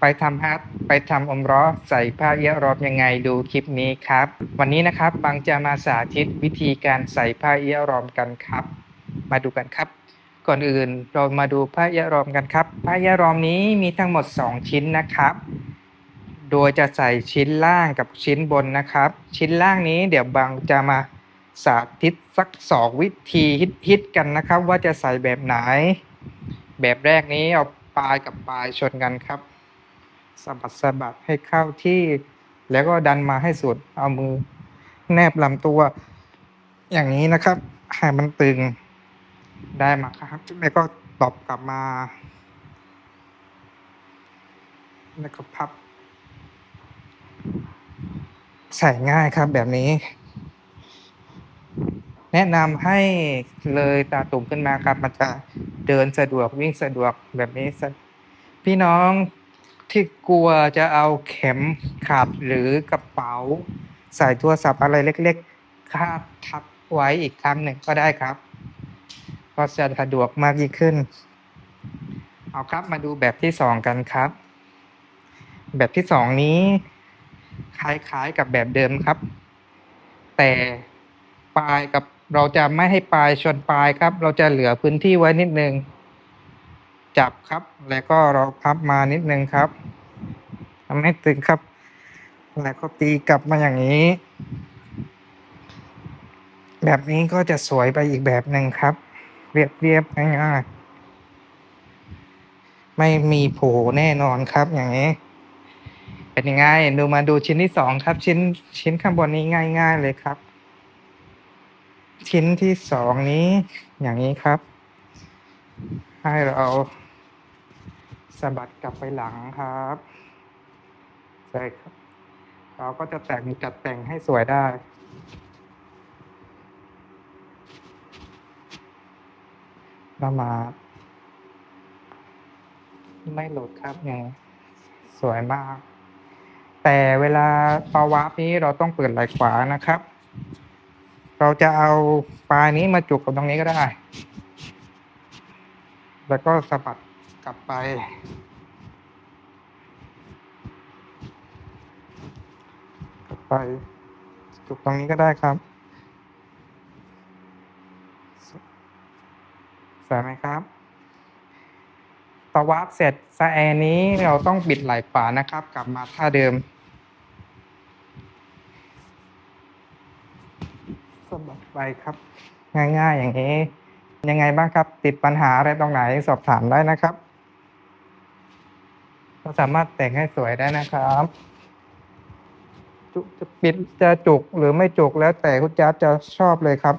ไปทำฮัทไปทำอมร้อใส่ผ้าเอียรอบยังไงดูคลิปนี้ครับ วันนี้นะครับบางจะมาสาธิตวิธีการใส่ผ้าเอียรอมกันครับ มาดูกันครับ ก่อนอื่นเรามาดูผ้าเอียรอมกันครับผ้าเอียรอมนี้มีทั้งหมด 2 ชิ้นนะครับ โดยจะใส่ชิ้นล่างกับชิ้นบนนะครับ ชิ้นล่างนี้เดี๋ยวบางจะมาสาธิตสักสองวิธีฮิตๆกันนะครับ ว่าจะใส่แบบไหน แบบแรกนี้เอาปลายกับปลายชนกันครับ สะบัดสะบัดให้เข้าที่ แล้วก็ดันมาให้สุด เอามือ แนบลำตัว อย่างนี้นะครับให้มันตึงได้มาครับ แล้วก็ตบกลับมา แล้วก็พับ ใส่ง่ายครับแบบนี้ แนะนำให้เลยตาตุ่มขึ้นมาครับ มันจะเดินสะดวกวิ่งสะดวกแบบนี้สะพี่น้อง ที่กลัวจะเอาเข็มขัดหรือกระเป๋า ใส่โทรศัพท์อะไรเล็กๆคาบทับไว้อีกครั้งหนึ่งก็ได้ครับ ก็จะสะดวกมากยิ่งขึ้น เอาครับมาดูแบบที่สองกันครับ แบบที่สองนี้คล้ายๆกับแบบเดิมครับ แต่ปลายกับเราจะไม่ให้ปลายชนปลายครับ เราจะเหลือพื้นที่ไว้นิดนึง จับครับ แล้วก็เราพับมานิดนึงครับทำให้ตึงครับ แล้วก็ตีกลับมาอย่างนี้ แบบนี้ก็จะสวยไปอีกแบบหนึ่งครับ เรียบเรียบๆง่ายๆไม่มีโผล่แน่นอนครับอย่างนี้ เป็นยังไงดูมาดูชิ้นที่สองครับ ชิ้นชิ้นข้างบนนี้ง่าย ๆ เลยครับ ชิ้นที่สองนี้อย่างนี้ครับ ให้เราสะบัดกลับไปหลังครับใช่ครับ เราก็จะแต่งจัดแต่งให้สวยได้เรามา ไม่หลุดครับอย่างสวยมาก แต่เวลาปาวาร์ปนี้เราต้องเปิดไหล่ขวานะครับ เราจะเอาปลายนี้มาจุกกับตรงนี้ก็ได้ แล้วก็สะบัดกลับไป กลับไป จุกตรงนี้ก็ได้ครับสวยไหมครับตะวาร์ปเสร็จสแอนี้เราต้องบิดไหล่ขวานะครับ กลับมาท่าเดิมสะบัดไปครับ ง่ายๆอย่างนี้ ยังไงบ้างครับ ติดปัญหาอะไรตรงไหนสอบถามได้นะครับเราสามารถแต่งให้สวยได้นะครับจะปิดจะจุกหรือไม่จุกแล้วแต่คุณจ๊าจะชอบเลยครับ